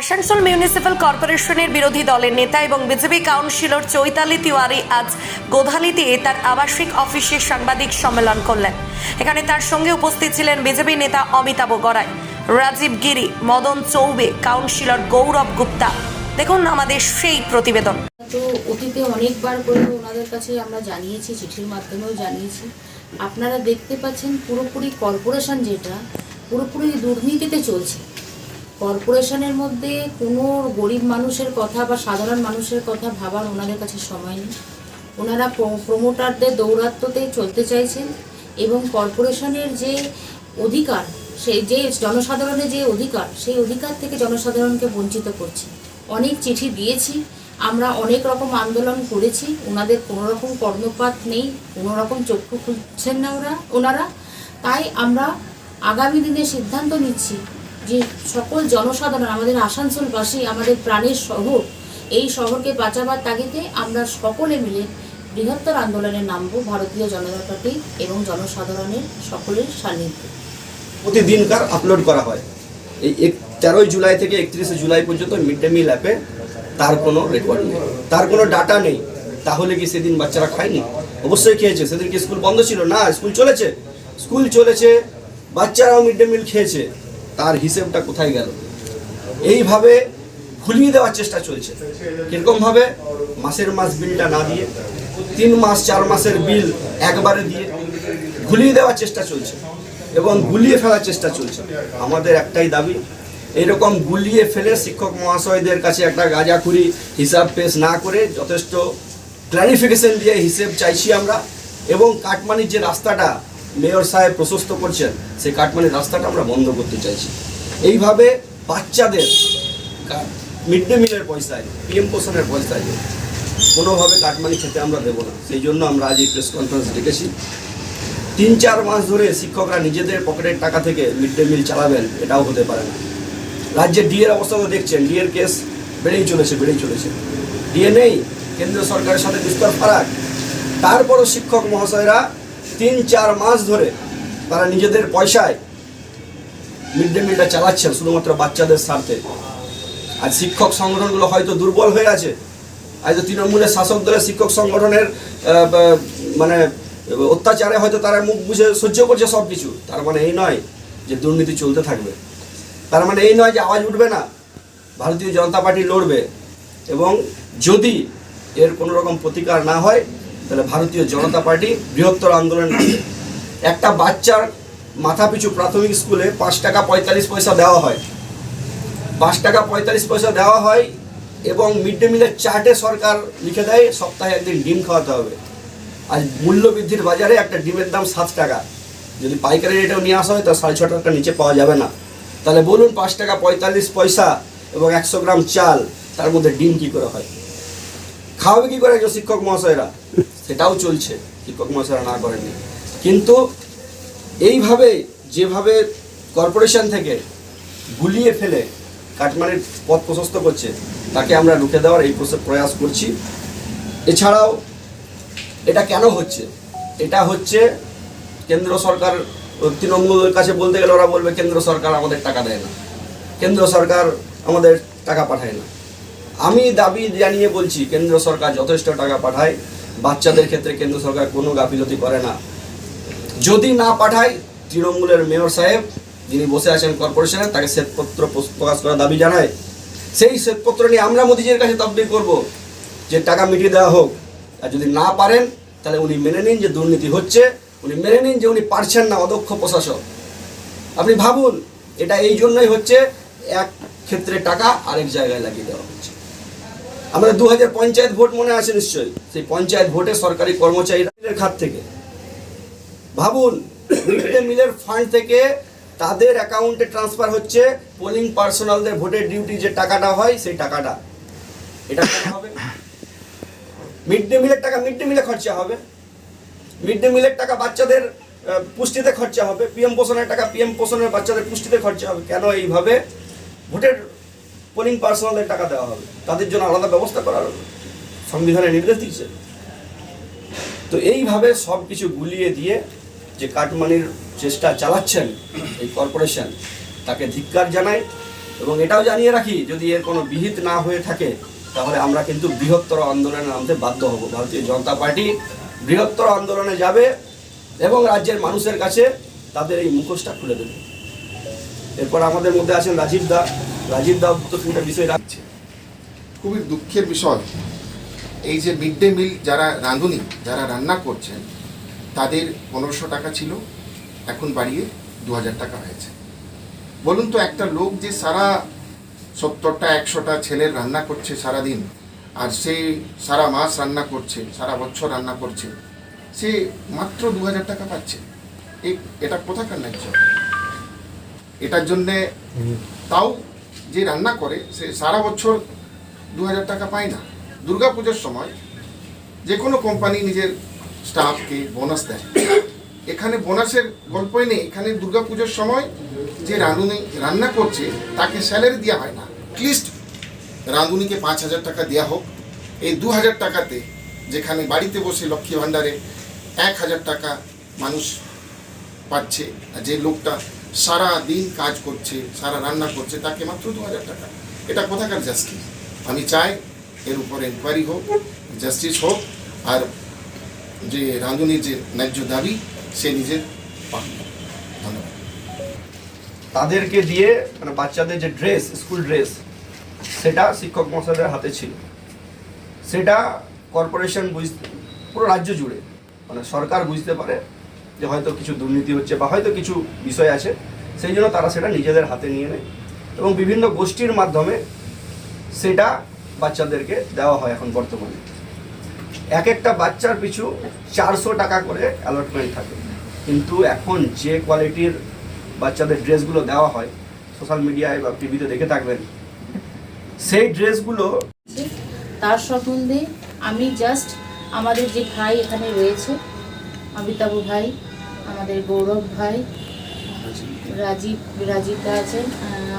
Asansol municipal কর্পোরেশনের বিরোধী দলের নেতা এবং বিজেপি কাউন্সিলর চৈতালি তিওয়ারি আজ গোধালিতে তার আবাসিক অফিসে সাংবাদিক সম্মেলন করলেন। এখানে তার সঙ্গে উপস্থিত ছিলেন বিজেপি নেতা অমিতাভ গড়াই, রাজীব গিরি, মদন চৌবে, কাউন্সিলর গৌরব গুপ্তা। দেখুন আমাদের সেই প্রতিবেদন। তো অতীতে অনেকবার করে ওনাদের কাছে আমরা জানিয়েছি, চিঠির মাধ্যমেও জানিয়েছি। আপনারা দেখতে পাচ্ছেন পুরোপুরি কর্পোরেশন যেটা, পুরোপুরি দুর্নীতিতে চলছে। কর্পোরেশনের মধ্যে কোনো গরিব মানুষের কথা বা সাধারণ মানুষের কথা ভাবার ওনাদের কাছে সময় নেই। ওনারা প্র- প্রমোটারদের দৌরাত্ম্যতেই চলতে চাইছেন এবং কর্পোরেশনের যে অধিকার, সেই যে জনসাধারণের যে অধিকার, সেই অধিকার থেকে জনসাধারণকে বঞ্চিত করছে। অনেক চিঠি দিয়েছি, আমরা অনেক রকম আন্দোলন করেছি, ওনাদের কোনো রকম কর্ণপাত নেই, কোনো রকম চক্ষু খুলছেন না ওরা, ওনারা। তাই আমরা আগামী দিনে সিদ্ধান্ত নিচ্ছি যে সকল জনসাধারণ, আমাদের আসানসোলবাসী, আমাদের প্রাণের শহর, এই শহরকে বাঁচাবার তাগিদে আমরা সকলে মিলে বৃহত্তর আন্দোলনে নামবো ভারতীয় জনতা পার্টি এবং জনসাধারণের সকলের সান্নিধ্যে। প্রতিদিনকার আপলোড করা হয়। এই তেরোই জুলাই থেকে একত্রিশে জুলাই পর্যন্ত মিড ডে মিল অ্যাপে তার কোনো রেকর্ড নেই। তার কোনো ডাটা নেই। তাহলে কি সেদিন বাচ্চারা খায়নি? অবশ্যই খেয়েছে। সেদিন কি স্কুল বন্ধ ছিল? না স্কুল চলেছে। স্কুল চলেছে, বাচ্চারাও মিড ডে মিল খেয়েছে। তার হিসেবটা কোথায় গেল? এইভাবে ভুলিয়ে দেওয়ার চেষ্টা চলছে। কীরকমভাবে? মাসের মাস বিলটা না দিয়ে, তিন মাস, চার মাসের বিল একবারে দিয়ে ভুলিয়ে দেওয়ার চেষ্টা চলছে এবং গুলিয়ে ফেলার চেষ্টা চলছে। আমাদের একটাই দাবি এরকম গুলিয়ে ফেলে শিক্ষক মহাশয়দের কাছে একটা গাঁজাখুরি হিসাব পেশ না করে যথেষ্ট ক্ল্যারিফিকেশন দিয়ে হিসেব চাইছি আমরা এবং কাটমানির যে রাস্তাটা মেয়র সাহেব প্রশস্ত করছেন, সেই কাটমানির রাস্তাটা আমরা বন্ধ করতে চাইছি। এইভাবে বাচ্চাদের মিড ডে মিলের পয়সায় পিএম পোষণের পয়সায় কোনোভাবে কাটমানি খেতে আমরা দেবো না। সেই জন্য আমরা আজ এই প্রেস কনফারেন্স ডেকেছি। তিন চার মাস ধরে শিক্ষকরা নিজেদের পকেটের টাকা থেকে মিড ডে মিল চালাবেন, এটাও হতে পারে না। রাজ্যের ডিএর অবস্থা তো দেখছেন ডিএর কেস বেড়েই চলেছে বেড়েই চলেছে। ডিএ নেই কেন্দ্রীয় সরকারের সাথে বিস্তর ফারাক। তারপরও শিক্ষক মহাশয়রা তিন, চার মাস ধরে তারা নিজেদের পয়সায় মিড ডে মিলটা চালাচ্ছেন শুধুমাত্র বাচ্চাদের স্বার্থে। আর শিক্ষক সংগঠনগুলো হয়তো দুর্বল হয়ে আছে। আজ তৃণমূলের শাসক দলের শিক্ষক সংগঠনের মানে অত্যাচারে হয়তো তারা মুখ বুঝে সহ্য করছে সব কিছু তার মানে এই নয় যে দুর্নীতি চলতে থাকবে। তার মানে এই নয় যে আওয়াজ উঠবে না। ভারতীয় জনতা পার্টি লড়বে। এবং যদি এর কোনো রকম প্রতিকার না হয় তাহলে ভারতীয় জনতা পার্টি বৃহত্তর আন্দোলন একটা বাচ্চার মাথা পিছু প্রাথমিক স্কুলে পাঁচ টাকা পঁয়তাল্লিশ পয়সা দেওয়া হয়। পাঁচ টাকা পঁয়তাল্লিশ পয়সা দেওয়া হয় এবং মিড ডে মিলের চার্টে সরকার লিখে দেয়, সপ্তাহে একদিন ডিম খাওয়াতে হবে। আজ মূল্য বৃদ্ধির বাজারে একটা ডিমের দাম সাত টাকা। যদি পাইকারি রেটেও নিয়ে আসা হয় তা সাড়ে ছ টাকার নিচে পাওয়া যাবে না। তাহলে বলুন, পাঁচ টাকা পঁয়তাল্লিশ পয়সা এবং একশো গ্রাম চাল, তার মধ্যে ডিম কী করে হয়? খাওয়াবে কী করে একজন শিক্ষক মহাশয়রা? সেটাও চলছে শিক্ষক মহাশয়রা না করেননি। কিন্তু এইভাবে, যেভাবে কর্পোরেশন থেকে গুলিয়ে ফেলে কাটমানির পথ প্রশস্ত করছে, তাকে আমরা রুখে দেওয়ার এই প্রয়াস করছি। এছাড়াও এটা কেন হচ্ছে? এটা হচ্ছে কেন্দ্র সরকার, তৃণমূলের কাছে বলতে গেলে ওরা বলবে, কেন্দ্র সরকার আমাদের টাকা দেয় না। কেন্দ্র সরকার আমাদের টাকা পাঠায় না। আমি দাবি জানিয়ে বলছি, কেন্দ্র সরকার যথেষ্ট টাকা পাঠায় বাচ্চাদের ক্ষেত্রে কেন্দ্র সরকার কোনো গাফিলতি করে না। যদি না পাঠায়, তৃণমূলের মেয়র সাহেব যিনি বসে আছেন কর্পোরেশনে, তাকে শ্বেতপত্র প্রকাশ করার দাবি জানায়। সেই শ্বেতপত্র নিয়ে আমরা মোদিজির কাছে তবদিল করব যে টাকা মিটিয়ে দেওয়া হোক। আর যদি না পারেন, তাহলে উনি মেনে নিন যে দুর্নীতি হচ্ছে, উনি মেনে নিন যে উনি পারছেন না অদক্ষ প্রশাসক। আপনি ভাবুন, এটা এই জন্যই হচ্ছে, এক ক্ষেত্রে টাকা আরেক জায়গায় লাগিয়ে দেওয়া হচ্ছে। আমাদের দু হাজার পঞ্চায়েত ভোট মনে আছে নিশ্চয়ই। সেই পঞ্চায়েত ভোটে সরকারি কর্মচারীরা খাত থেকে। ভাবুন মিড ডে মিলের ফান্ড থেকে তাদের অ্যাকাউন্টে ট্রান্সফার হচ্ছে পোলিং পার্সোনালদের ভোটের ডিউটি যে টাকাটা হয় সেই টাকাটা। এটা হবে? মিড ডে মিলের টাকা মিড ডে মিলে খরচা হবে। মিড ডে মিলের টাকা বাচ্চাদের পুষ্টিতে খরচা হবে। পিএম পোষণের টাকা পিএম পোষণের বাচ্চাদের পুষ্টিতে খরচা হবে। কেন এইভাবে? ভোটের পোলিং পার্সোনালদের টাকা দেওয়া হবে। তাদের জন্য আলাদা ব্যবস্থা করার সংবিধানে নির্দেশ দিয়েছে। তো এইভাবে সব কিছু গুলিয়ে দিয়ে যে কাটমানির চেষ্টা চালাচ্ছেন এই কর্পোরেশন তাকে ধিক্কার জানাই এবং এটাও জানিয়ে রাখি, যদি এর কোনো বিহিত না হয়ে থাকে, তাহলে আমরা কিন্তু বৃহত্তর আন্দোলনে নামতে বাধ্য হব। ভারতীয় জনতা পার্টি বৃহত্তর আন্দোলনে যাবে এবং রাজ্যের মানুষের কাছে তাদের এই মুখোশটা খুলে দেবে। এরপর আমাদের মধ্যে আছেন রাজীব দা। রাজীব দা তো তিনটা বিষয় রাখছে। খুবই দুঃখের বিষয় এই যে মিড ডে মিল যারা রাঁধুনি, যারা রান্না করছেন, তাদের পনেরোশো টাকা ছিল, এখন বাড়িয়ে দু হাজার টাকা হয়েছে। বলুন তো, একটা লোক যে সারা সত্তরটা, একশোটা ছেলের রান্না করছে সারাদিন, আর সে সারা মাস রান্না করছে, সারা বছর রান্না করছে, সে মাত্র দু হাজার টাকা পাচ্ছে। এটা কোথাকার ন্যায্য? এটার জন্যে তাও যে রান্না করে সে সারা বছর দু হাজার টাকা পায় না। দুর্গাপুজোর সময় যে কোনো কোম্পানি নিজের স্টাফকে বোনাস দেয়। এখানে বোনাসের গল্পই নেই। এখানে দুর্গাপুজোর সময় যে রাঁধুনি রান্না করছে তাকে স্যালারি দেওয়া হয় না। লিস্ট রাঁধুনিকে পাঁচ হাজার টাকা দেওয়া হোক। এই দু হাজার টাকাতে যেখানে বাড়িতে বসে লক্ষ্মী ভাণ্ডারে এক হাজার টাকা মানুষ পাচ্ছে আর যে লোকটা সারা দিন কাজ করছে, সারা রান্না করছে, তাকে মাত্র দু হাজার টাকা। এটা কোথাকার জাস্টিস আমি চাই এর উপর এনকোয়ারি হোক জাস্টিস হোক, আর যে রাঁধুনির যে ন্যায্য দাবি, সে নিজের ধন্যবাদ। তাদেরকে দিয়ে মানে বাচ্চাদের যে ড্রেস স্কুল ড্রেস সেটা শিক্ষক মশাইদের হাতে ছিল। সেটা কর্পোরেশন বুঝতে, পুরো রাজ্য জুড়ে মানে সরকার বুঝতে পারে যে হয়তো কিছু দুর্নীতি হচ্ছে বা হয়তো কিছু বিষয় আছে, সেই জন্য তারা সেটা নিজেদের হাতে নিয়ে নেয় এবং বিভিন্ন গোষ্ঠীর মাধ্যমে সেটা বাচ্চাদেরকে দেওয়া হয় এখন বর্তমানে। এক একটা বাচ্চার পিছু চারশো টাকা করে অ্যালটমেন্ট থাকে। কিন্তু এখন যে কোয়ালিটির বাচ্চাদের ড্রেসগুলো দেওয়া হয় সোশ্যাল মিডিয়ায় বা টিভিতে দেখে থাকবেন, সেই ড্রেসগুলো তার সম্বন্ধে আমি জাস্ট আমাদের যে ভাই এখানে রয়েছে অমিতাভ ভাই, আমাদের গৌরব ভাই, রাজীব রাজীব দা আছেন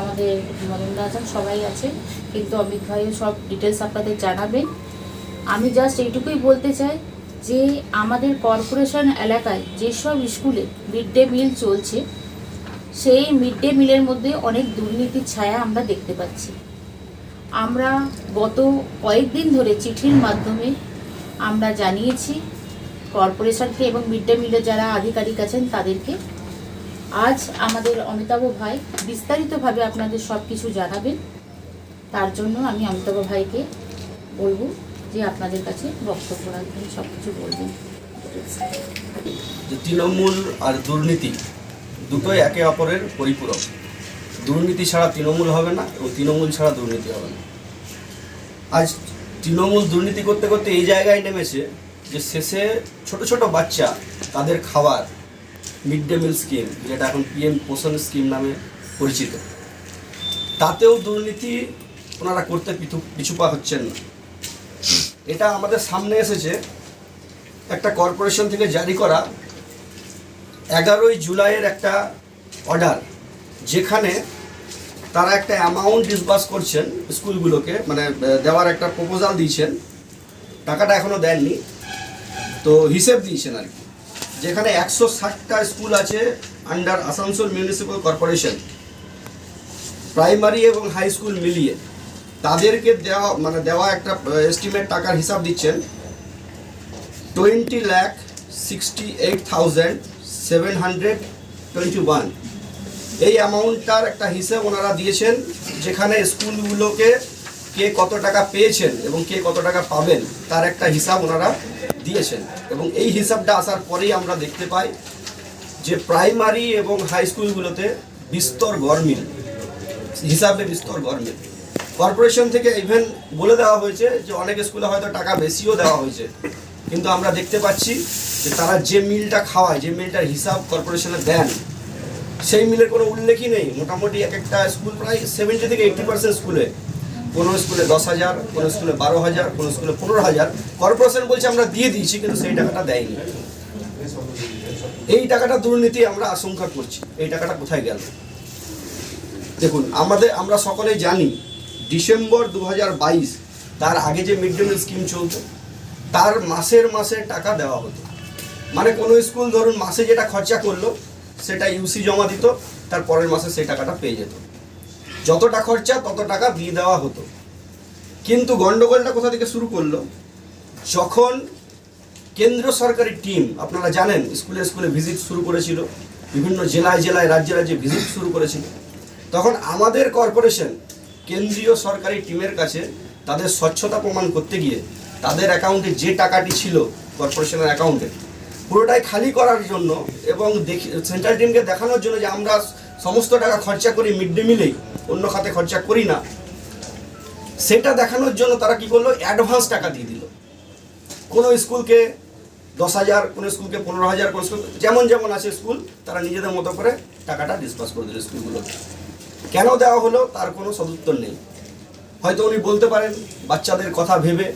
আমাদের মদন দা আছেন, সবাই আছে কিন্তু অমিত ভাইও সব ডিটেলস আপনাদের জানাবেন। আমি জাস্ট এইটুকুই বলতে চাই যে, আমাদের কর্পোরেশন এলাকায় যেসব স্কুলে মিড ডে মিল চলছে, সেই মিড ডে মিলের মধ্যে অনেক দুর্নীতির ছায়া আমরা দেখতে পাচ্ছি। আমরা গত কয়েকদিন ধরে চিঠির মাধ্যমে আমরা জানিয়েছি কর্পোরেশনকে এবং মিড ডে মিলের যারা আধিকারিক আছেন তাদেরকে। আজ আমাদের অমিতাভ ভাই বিস্তারিতভাবে আপনাদের সব কিছু জানাবেন। তার জন্য আমি অমিতাভ ভাইকে বলব যে আপনাদের কাছে বক্তব্য রাখবেন সব কিছু বলবেন তৃণমূল আর দুর্নীতি দুটোই একে অপরের পরিপূরক। দুর্নীতি ছাড়া তৃণমূল হবে না এবং তৃণমূল ছাড়া দুর্নীতি হবে না। আজ তৃণমূল দুর্নীতি করতে করতে এই জায়গায় নেমেছে যে শেষে ছোট ছোট বাচ্চা তাদের খাবার মিড ডে মিল স্কিম যেটা এখন পিএম পোষণ স্কিম নামে পরিচিত। তাতেও দুর্নীতি ওনারা করতে পিছু পিছুপা হচ্ছেন না। এটা আমাদের সামনে এসেছে। একটা কর্পোরেশন থেকে জারি করা এগারোই জুলাইয়ের একটা অর্ডার যেখানে তারা একটা অ্যামাউন্ট ডিসবার্স করছেন স্কুলগুলোকে মানে দেওয়ার একটা প্রপোজাল দিয়েছেন। টাকাটা এখনও দেননি। তো হিসেব দিয়েছেন আর কি। যেখানে একশো ষাটটা স্কুল আছে under Asansol municipal corporation primary এবং হাই স্কুল মিলিয়ে তাদেরকে দেওয়া মানে দেওয়া একটা এস্টিমেট টাকার হিসাব দিচ্ছেন। Twenty lakh sixty eight thousand seven hundred twenty one এই অ্যামাউন্টটার একটা হিসেব ওনারা দিয়েছেন, যেখানে স্কুলগুলোকে কে কত টাকা পেয়েছেন এবং কে কত টাকা পাবেন, তার একটা হিসাব ওনারা দিয়েছেন এবং এই হিসাবটা আসার পরেই আমরা দেখতে পাই যে প্রাইমারি এবং হাই স্কুলগুলোতে বিস্তর গরমিল হিসাবে বিস্তর গরমিল কর্পোরেশন থেকে ইভেন বলে দেওয়া হয়েছে যে অনেক স্কুলে হয়তো টাকা বেশিও দেওয়া হয়েছে। কিন্তু আমরা দেখতে পাচ্ছি যে তারা যে মিলটা খাওয়ায়, যে মিলটার হিসাব কর্পোরেশনে দেন, সেই মিলের কোনো উল্লেখই নেই। মোটামুটি এক একটা স্কুল প্রায় সেভেন্টি থেকে এইটটি পার্সেন্ট স্কুলে। কোনো স্কুলে দশ হাজার, কোনো স্কুলে বারো হাজার, কোনো স্কুলে পনেরো হাজার। কর্পোরেশন বলছে আমরা দিয়ে দিয়েছি, কিন্তু সেই টাকাটা দেয়নি। এই টাকাটা দুর্নীতি আমরা আশঙ্কা করছি। এই টাকাটা কোথায় গেল? দেখুন, আমাদের, আমরা সকলেই জানি, ডিসেম্বর দু হাজার বাইশ, তার আগে যে মিড ডে মিল স্কিম চলতো, তার মাসের মাসে টাকা দেওয়া হতো। মানে কোনো স্কুল ধরুন মাসে যেটা খরচা করল, সেটা ইউসি জমা দিত, তার পরের মাসে সেই টাকাটা পেয়ে যেত। যতটা খরচা, তত টাকা দিয়ে দেওয়া হতো। কিন্তু গন্ডগোলটা কোথা থেকে শুরু করল? যখন কেন্দ্র সরকারি টিম আপনারা জানেন, স্কুলে স্কুলে ভিজিট শুরু করেছিল, বিভিন্ন জেলায় জেলায়, রাজ্যে রাজ্যে ভিজিট শুরু করেছিল। তখন আমাদের কর্পোরেশন কেন্দ্রীয় সরকারি টিমের কাছে তাদের স্বচ্ছতা প্রমাণ করতে গিয়ে, তাদের অ্যাকাউন্টে যে টাকাটি ছিল কর্পোরেশনের অ্যাকাউন্টে পুরোটাই খালি করার জন্য এবং দেখি সেন্ট্রাল টিমকে দেখানোর জন্য যে আমরা সমস্ত টাকা খরচা করি মিড ডে মিলেই অন্য খাতে খরচা করি না। সেটা দেখানোর জন্য তারা কি করল? অ্যাডভান্স টাকা দিয়ে দিল। কোনো স্কুলকে দশ হাজার, কোনো স্কুলকে পনেরো হাজার, কোনো স্কুল যেমন যেমন আছে স্কুল, তারা নিজেদের মতো করে টাকাটা ডিসপাস করে দিল স্কুলগুলোকে কেন দেওয়া হলো? তার কোনো সদুত্তর নেই। হয়তো উনি বলতে পারেন, বাচ্চাদের কথা ভেবে,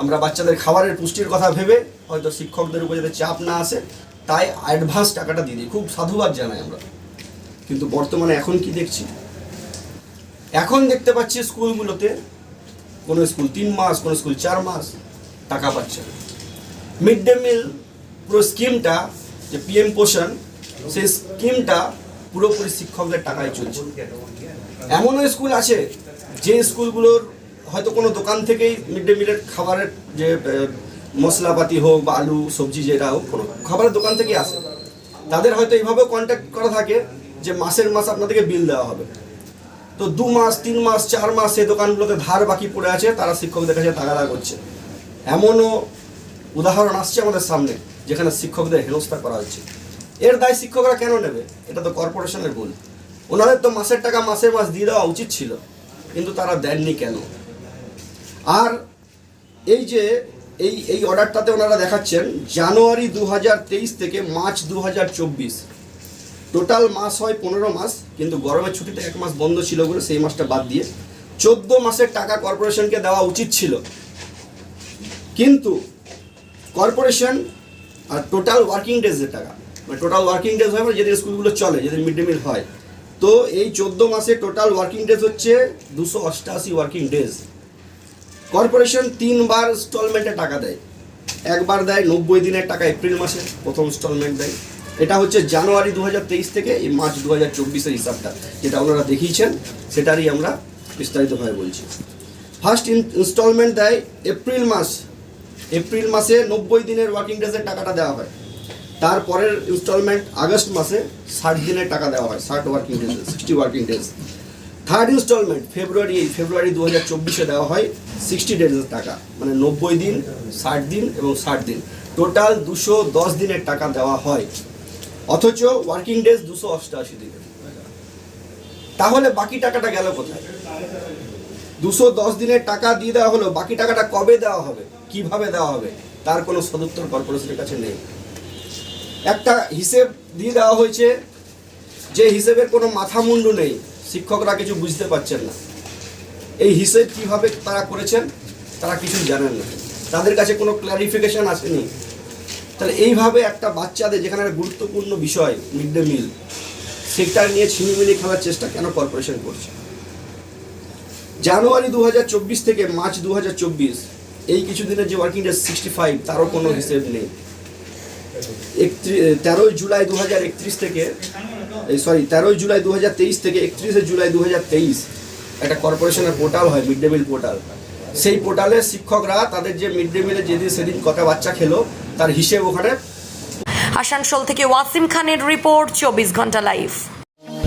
আমরা বাচ্চাদের খাবারের পুষ্টির কথা ভেবে, হয়তো শিক্ষকদের উপর যাতে চাপ না আসে, তাই অ্যাডভান্স টাকাটা দিয়ে দিই। খুব সাধুবাদ জানাই আমরা। কিন্তু বর্তমানে এখন কি দেখছি? এখন দেখতে পাচ্ছি স্কুলগুলোতে কোনো স্কুল তিন মাস, কোনো স্কুল চার মাস টাকা পাচ্ছে না। মিড ডে মিল পুরো স্কিমটা, যে পিএম পোষণ, সেই স্কিমটা পুরোপুরি শিক্ষকদের টাকায় চলছে। এমনও স্কুল আছে যে স্কুলগুলোর হয়তো কোনো দোকান থেকেই মিড ডে মিলের খাবারের যে মশলাপাতি হোক বা আলু, সবজি যেটা হোক, কোনো খাবারের দোকান থেকেই আসে। তাদের হয়তো এইভাবেও কন্ট্যাক্ট করা থাকে। যে মাসের মাস আপনাদেরকে বিল দেওয়া হবে। তো দু মাস, তিন মাস, চার মাস সেই দোকানগুলোতে ধার বাকি পড়ে আছে, তারা শিক্ষকদের কাছে তাগাদা করছে। এমনও উদাহরণ আসছে আমাদের সামনে, যেখানে শিক্ষকদের হেনস্থা করা হচ্ছে। এর দায় শিক্ষকরা কেন নেবে? এটা তো কর্পোরেশনের ভুল। ওনাদের তো মাসের টাকা মাসে মাস দিয়ে দেওয়া উচিত ছিল, কিন্তু তারা দেননি কেন? আর এই যে, এই এই অর্ডারটাতে ওনারা দেখাচ্ছেন, জানুয়ারি দু হাজার তেইশ থেকে মার্চ দু হাজার চব্বিশ। টোটাল মাস হয় পনেরো মাস, কিন্তু গরমের ছুটিতে এক মাস বন্ধ ছিল বলে সেই মাসটা বাদ দিয়ে চোদ্দ মাসের টাকা কর্পোরেশনকে দেওয়া উচিত ছিল। কিন্তু কর্পোরেশন আর টোটাল ওয়ার্কিং ডেজের টাকা মানে টোটাল ওয়ার্কিং ডেজ হয় মানে যেদিন স্কুলগুলো চলে, যেদিন মিড ডে মিল হয়। তো এই চোদ্দ মাসে টোটাল ওয়ার্কিং ডেজ হচ্ছে দুশো অষ্টাশি ওয়ার্কিং ডেজ কর্পোরেশন তিনবার ইনস্টলমেন্টে টাকা দেয়। একবার দেয় নব্বই দিনের টাকা, এপ্রিল মাসে প্রথম ইনস্টলমেন্ট দেয়। এটা হচ্ছে জানুয়ারি দু হাজার তেইশ থেকে এই মার্চ দু হাজার চব্বিশের হিসাবটা, যেটা ওনারা দেখিয়েছেন, সেটারই আমরা বিস্তারিতভাবে বলছি। ফার্স্ট ইনস্টলমেন্ট দেয় এপ্রিল মাস। এপ্রিল মাসে নব্বই দিনের ওয়ার্কিং ডেজের টাকাটা দেওয়া হয়। তারপরের ইনস্টলমেন্ট আগস্ট মাসে ষাট দিনের টাকা দেওয়া হয়, ষাট working days sixty working days third installment February এই ফেব্রুয়ারি দু হাজার চব্বিশে দেওয়া হয় সিক্সটি ডেজের টাকা মানে নব্বই দিন, ষাট দিন এবং ষাট দিন। টোটাল দুশো দশ দিনের টাকা দেওয়া হয়। অথচ ওয়ার্কিং ডেজ দুশো অষ্টআশি দিনের তাহলে বাকি টাকাটা গেল কোথায়? দুশো দশ দিনের টাকা দিয়ে দেওয়া হলো, বাকি টাকাটা কবে দেওয়া হবে? কীভাবে দেওয়া হবে? তার কোনো সদুত্তর কর্পোরেশনের কাছে নেই। একটা হিসেব দিয়ে দেওয়া হয়েছে, যে হিসেবের কোনো মাথা মুন্ডু নেই। শিক্ষকরা কিছু বুঝতে পারছেন না। এই হিসেব কীভাবে তারা করেছেন, তারা কিছুই জানেন না। তাদের কাছে কোনো ক্লারিফিকেশন আসেনি। তাহলে এইভাবে একটা বাচ্চাদের যেখানে একটা গুরুত্বপূর্ণ বিষয় মিড ডে মিল সেটা নিয়ে ছিনিমিনি খেলার চেষ্টা কেন কর্পোরেশন করছে? জানুয়ারি দু হাজার চব্বিশ থেকে মার্চ দু হাজার চব্বিশ এই কিছুদিনের যে ওয়ার্কিং ডে সিক্সটি ফাইভ তারও কোনো হিসেব নেই। একত্রিশ তেরোই জুলাই দু হাজার একত্রিশ থেকে সরি তেরোই জুলাই দু হাজার তেইশ থেকে একত্রিশে জুলাই দু হাজার তেইশ একটা কর্পোরেশনের পোর্টাল হয় মিড ডে মিল পোর্টাল সেই পোর্টালে শিক্ষকরা তাদের যে মিড ডে মিলে যেদিন সেদিন কটা বাচ্চা খেলো তার হিসেব ওখানে। আসানসোল থেকে ওয়াসিম খানের রিপোর্ট চব্বিশ ঘণ্টা লাইভ।